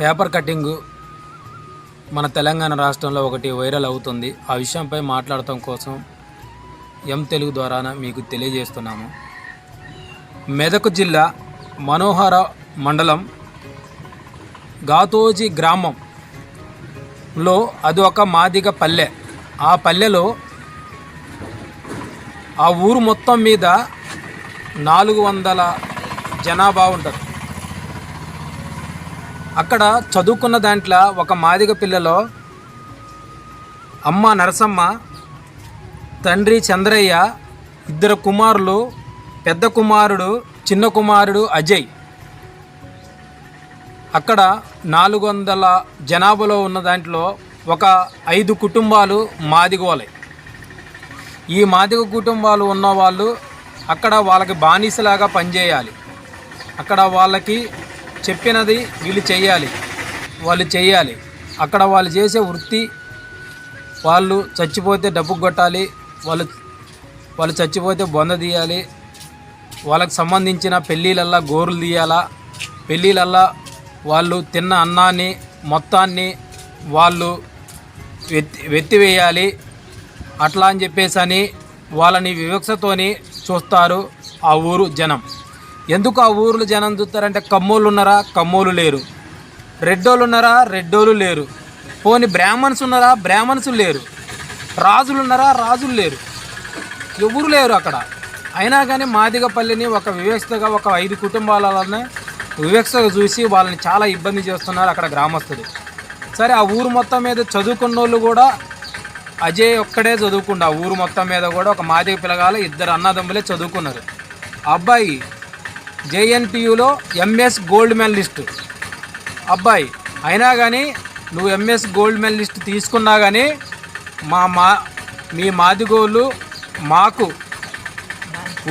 Paper cutting మన తెలంగాణ రాష్ట్రంలో ఒకటి వైరల్ అవుతుంది. ఆ విషయంపై మాట్లాడటం కోసం ఎం తెలుగు ద్వారా మీకు తెలియజేస్తున్నాము. మెదక్ జిల్లా మనోహర మండలం గాతోజీ గ్రామంలో అది ఒక మాదిగ పల్లె. ఆ పల్లెలో ఆ ఊరు మొత్తం మీద నాలుగు వందల జనాభా ఉంటారు అక్కడ చదువుకున్న దాంట్లో ఒక మాదిగ పిల్లలో అమ్మ నరసమ్మ తండ్రి చంద్రయ్య ఇద్దరు కుమారులు పెద్ద కుమారుడు చిన్న కుమారుడు అజయ్. అక్కడ నాలుగు వందల జనాభాలో ఉన్న దాంట్లో ఒక ఐదు కుటుంబాలు మాదిగోలే ఈ మాదిగ కుటుంబాలు ఉన్న వాళ్ళు అక్కడ వాళ్ళకి బానిసలాగా పనిచేయాలి. అక్కడ వాళ్ళకి చెప్పినది వీళ్ళు చేయాలి వాళ్ళు చేయాలి అక్కడ వాళ్ళు చేసే వృత్తి వాళ్ళు చచ్చిపోతే డబ్బు కొట్టాలి వాళ్ళు వాళ్ళు చచ్చిపోతే బొంద తీయాలి వాళ్ళకి సంబంధించిన పెళ్ళిళ్ళల్లా గోరులు తీయాలా పెళ్ళిళ్ళల్లా వాళ్ళు తిన్న అన్నాన్ని మొత్తాన్ని వాళ్ళు వెత్తి వెత్తివేయాలి అట్లా అని చెప్పేసి అని వాళ్ళని వివక్షతోని చూస్తారు ఆ ఊరు జనం. ఎందుకు ఆ ఊర్లో జనం చూస్తారంటే కమ్మోళ్ళు ఉన్నారా? కమ్మోలు లేరు. రెడ్డోళ్ళు ఉన్నారా? రెడ్డోళ్ళు లేరు. పోని బ్రాహ్మణ్స్ ఉన్నారా? బ్రాహ్మణ్స్ లేరు. రాజులు ఉన్నారా? రాజులు లేరు. ఎవరు లేరు అక్కడ. అయినా కానీ మాదిగపల్లిని ఒక వివేక్షగా ఒక ఐదు కుటుంబాలనే వివక్షగా చూసి వాళ్ళని చాలా ఇబ్బంది చేస్తున్నారు అక్కడ గ్రామస్తులు. సరే ఆ ఊరు మొత్తం మీద చదువుకున్న వాళ్ళు కూడా అజయ్ ఒక్కడే చదువుకుండా. ఆ ఊరు మొత్తం మీద కూడా ఒక మాదిగ పిల్లగాలు ఇద్దరు అన్నదమ్ములే చదువుకున్నారు. అబ్బాయి జేఎన్టీయులో ఎంఎస్ గోల్డ్ మెడలిస్ట్. అబ్బాయి అయినా కానీ నువ్వు ఎంఎస్ గోల్డ్ మెడలిస్ట్ తీసుకున్నా కానీ మా మా మీ మాదిగోళ్ళు మాకు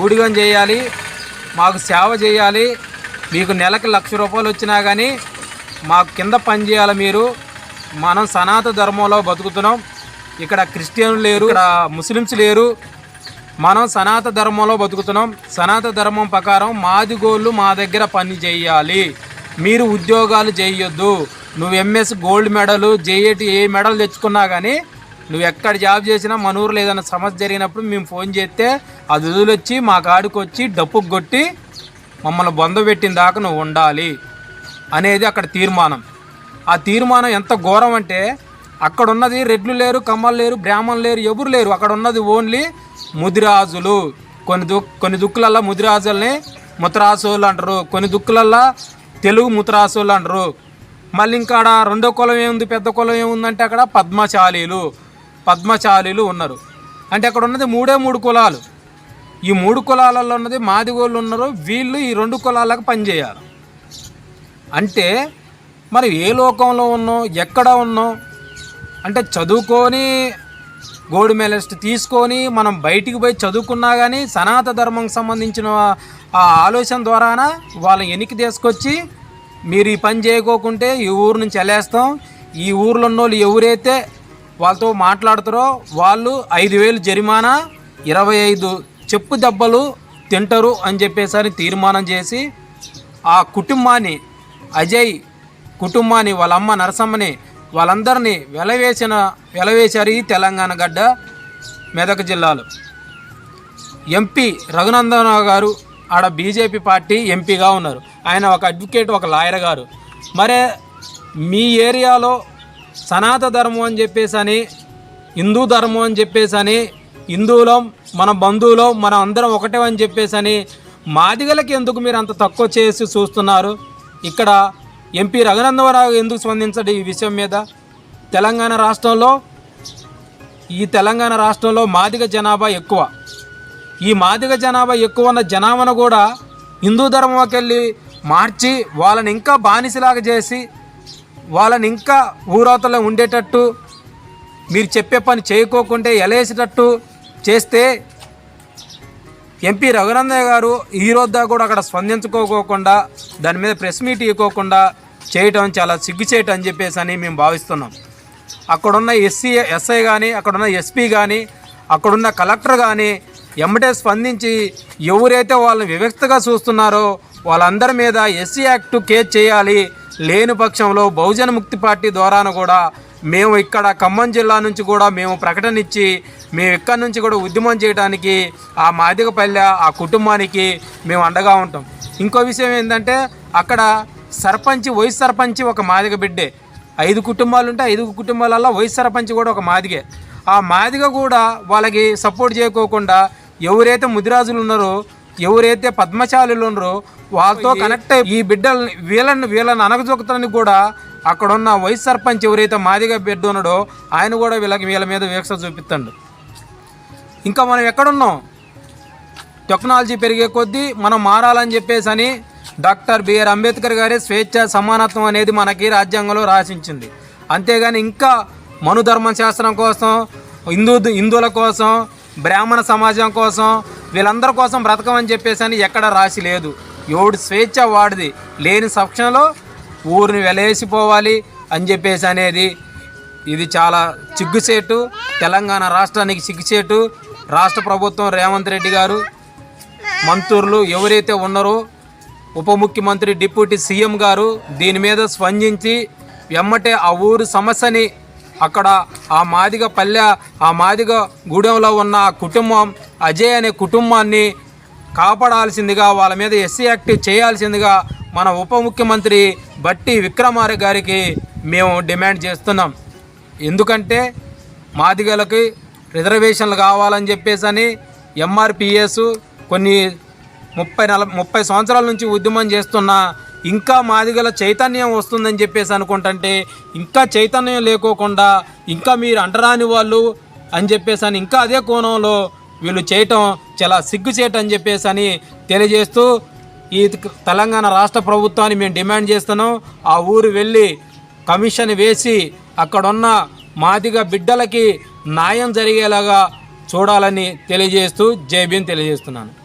ఊడిగం చేయాలి మాకు సేవ చేయాలి మీకు నెలకు లక్ష రూపాయలు వచ్చినా కానీ మాకు కింద పని చేయాలి మీరు. మనం సనాతన ధర్మంలో బతుకుతున్నాం. ఇక్కడ క్రిస్టియన్లు లేరు ఇక్కడ ముస్లిమ్స్ లేరు. మనం సనాత ధర్మంలో బతుకుతున్నాం. సనాత ధర్మం ప్రకారం మాదిగోళ్ళు మా దగ్గర పని చేయాలి. మీరు ఉద్యోగాలు చేయొద్దు. నువ్వు MS gold medal JAT a medal తెచ్చుకున్నా కానీ నువ్వు ఎక్కడ జాబ్ చేసినా మన ఊర్లో ఏదైనా సమస్య జరిగినప్పుడు మేము ఫోన్ చేస్తే అది వదిలొచ్చి మా కాడికి వచ్చి డప్పు కొట్టి మమ్మల్ని బొంద పెట్టిన దాకా నువ్వు ఉండాలి అనేది అక్కడ తీర్మానం. ఆ తీర్మానం ఎంత ఘోరం అంటే అక్కడ ఉన్నది రెడ్లు లేరు కమ్మలు లేరు బ్రాహ్మణులు లేరు ఎవరు లేరు. అక్కడ ఉన్నది ఓన్లీ ముదిరాజులు. కొన్ని దు కొన్ని దుక్కులల్లో ముదిరాజుల్ని ముతరాసులు అంటారు. కొన్ని దుక్కులల్లో తెలుగు ముతరాసులు అంటారు. మళ్ళీ ఇంకా రెండో కులం ఏముంది పెద్ద కులం ఏముందంటే అక్కడ పద్మశాలీలు పద్మశాలీలు ఉన్నారు. అంటే అక్కడ ఉన్నది మూడే మూడు కులాలు. ఈ మూడు కులాలలో ఉన్నది మాదిగోళ్ళు ఉన్నారు వీళ్ళు ఈ రెండు కులాలకు పనిచేయాలి. అంటే మరి ఏ లోకంలో ఉన్నాం ఎక్కడ ఉన్నాం? అంటే చదువుకొని గోల్డ్ మెడలిస్ట్ తీసుకొని మనం బయటికి పోయి చదువుకున్నా కానీ సనాత ధర్మంకి సంబంధించిన ఆ ఆలోచన ద్వారాన వాళ్ళని వెనక్కి తీసుకొచ్చి మీరు ఈ పని చేయకోకుంటే ఈ ఊరు నుంచి వెళ్ళేస్తాం. ఈ ఊర్లో ఉన్న వాళ్ళు ఎవరైతే వాళ్ళతో మాట్లాడుతారో వాళ్ళు ఐదు వేలు జరిమానా ఇరవై ఐదు చెప్పు దెబ్బలు తింటారు అని చెప్పేసరి తీర్మానం చేసి ఆ కుటుంబాన్ని అజయ్ కుటుంబాన్ని వాళ్ళ అమ్మ నరసమ్మని వాళ్ళందరినీ వెలవేసిన వెలవేశారు ఈ తెలంగాణ గడ్డ మెదక్ జిల్లాలో. ఎంపీ రఘునందనరావు గారు ఆడ బీజేపీ పార్టీ ఎంపీగా ఉన్నారు. ఆయన ఒక అడ్వకేట్ ఒక లాయర్ గారు. మరే మీ ఏరియాలో సనాత ధర్మం అని చెప్పేసి అని హిందూ ధర్మం అని చెప్పేసి అని హిందువులం మన బంధువులం మనం అందరం ఒకటే అని చెప్పేసి అని మాదిగలకి ఎందుకు మీరు అంత తక్కువ చేసి చూస్తున్నారు? ఇక్కడ ఎంపీ రఘునందవరావు ఎందుకు స్పందించడు ఈ విషయం మీద? తెలంగాణ రాష్ట్రంలో ఈ తెలంగాణ రాష్ట్రంలో మాదిగ జనాభా ఎక్కువ. ఈ మాదిగ జనాభా ఎక్కువ ఉన్న జనాభాను కూడా హిందూ ధర్మంలోకి వెళ్ళి మార్చి వాళ్ళని ఇంకా బానిసలాగా చేసి వాళ్ళని ఇంకా ఊరవతలో ఉండేటట్టు మీరు చెప్పే పని చేయకోకుంటే ఎలేసేటట్టు చేస్తే ఎంపీ రఘునందయ్య గారు ఈ రోజు కూడా అక్కడ స్పందించుకోకోకుండా దాని మీద ప్రెస్ మీట్ ఇవ్వకోకుండా చేయటం చాలా సిగ్గుచేయటం అని చెప్పేసి అని మేము భావిస్తున్నాం. అక్కడున్న ఎస్సీ ఎస్ఐ కానీ అక్కడున్న ఎస్పీ కానీ అక్కడున్న కలెక్టర్ కానీ ఎమ్మటే స్పందించి ఎవరైతే వాళ్ళని వివక్తగా చూస్తున్నారో వాళ్ళందరి మీద ఎస్సీ యాక్ట్ కేర్ చేయాలి లేని పక్షంలో బహుజన ముక్తి పార్టీ ద్వారాను కూడా మేము ఇక్కడ ఖమ్మం జిల్లా నుంచి కూడా మేము ప్రకటన ఇచ్చి మేము ఇక్కడ నుంచి కూడా ఉద్యమం చేయడానికి ఆ మాదిగపల్లె ఆ కుటుంబానికి మేము అండగా ఉంటాం. ఇంకో విషయం ఏంటంటే అక్కడ సర్పంచ్ వైస్ సర్పంచ్ ఒక మాదిగ బిడ్డే. ఐదు కుటుంబాలు ఉంటే ఐదు కుటుంబాలలో వైస్ సర్పంచ్ కూడా ఒక మాదిగే. ఆ మాదిగ కూడా వాళ్ళకి సపోర్ట్ చేయకోకుండా ఎవరైతే ముదిరాజులు ఉన్నారో ఎవరైతే పద్మశాలులు ఉన్నారో వాళ్ళతో కనెక్ట్ అయ్యి ఈ బిడ్డల్ని వీళ్ళని వీళ్ళని అనగజొక్కటానికి కూడా అక్కడున్న వైస్ సర్పంచ్ ఎవరైతే మాదిగా బిడ్డ ఉన్నాడో ఆయన కూడా వీళ్ళకి వీళ్ళ మీద వీక్ష చూపిస్తాడు. ఇంకా మనం ఎక్కడున్నాం? టెక్నాలజీ పెరిగే కొద్దీ మనం మారాలని చెప్పేసి అని డాక్టర్ బిఆర్ అంబేద్కర్ గారి స్వేచ్ఛ సమానత్వం అనేది మనకి రాజ్యాంగంలో రాసించింది. అంతేగాని ఇంకా మనుధర్మ శాస్త్రం కోసం హిందూ హిందువుల కోసం బ్రాహ్మణ సమాజం కోసం వీళ్ళందరి కోసం బ్రతకమని చెప్పేసి అని ఎక్కడ రాసి లేదు. ఎవడు స్వేచ్ఛ వాడిది లేని పక్షంలో ఊరిని వెలేసిపోవాలి అని చెప్పేసి అనేది ఇది చాలా చిగ్గుసేటు తెలంగాణ రాష్ట్రానికి సిగ్గుసేటు రాష్ట్ర ప్రభుత్వం రేవంత్ రెడ్డి గారు మంత్రులు ఎవరైతే ఉన్నారో ఉప ముఖ్యమంత్రి డిప్యూటీ సీఎం గారు దీని మీద స్పందించి వెమ్మటే ఆ ఊరు సమస్యని అక్కడ ఆ మాదిగ పల్లె ఆ మాదిగ గూడెంలో ఉన్న ఆ కుటుంబం అజయ్ అనే కుటుంబాన్ని కాపాడాల్సిందిగా వాళ్ళ మీద ఎస్సీ యాక్ట్ చేయాల్సిందిగా మన ఉప ముఖ్యమంత్రి బట్టి విక్రమార్య గారికి మేము డిమాండ్ చేస్తున్నాం. ఎందుకంటే మాదిగలకి రిజర్వేషన్లు కావాలని చెప్పేసి అని ఎంఆర్పిఎస్ కొన్ని ముప్పై నల ముప్పై సంవత్సరాల నుంచి ఉద్యమం చేస్తున్న ఇంకా మాదిగల చైతన్యం వస్తుందని చెప్పేసి అనుకుంటుంటే ఇంకా చైతన్యం లేకోకుండా ఇంకా మీరు అంటరాని వాళ్ళు అని చెప్పేసి అని ఇంకా అదే కోణంలో వీళ్ళు చేయటం చాలా సిగ్గుచేట అని చెప్పేసి అని తెలియజేస్తూ ఈ తెలంగాణ రాష్ట్ర ప్రభుత్వాన్ని మేము డిమాండ్ చేస్తున్నాం. ఆ ఊరు వెళ్ళి కమిషన్ వేసి అక్కడున్న మాదిగ బిడ్డలకి న్యాయం జరిగేలాగా చూడాలని తెలియజేస్తూ జై భీమ్ తెలియజేస్తున్నాను.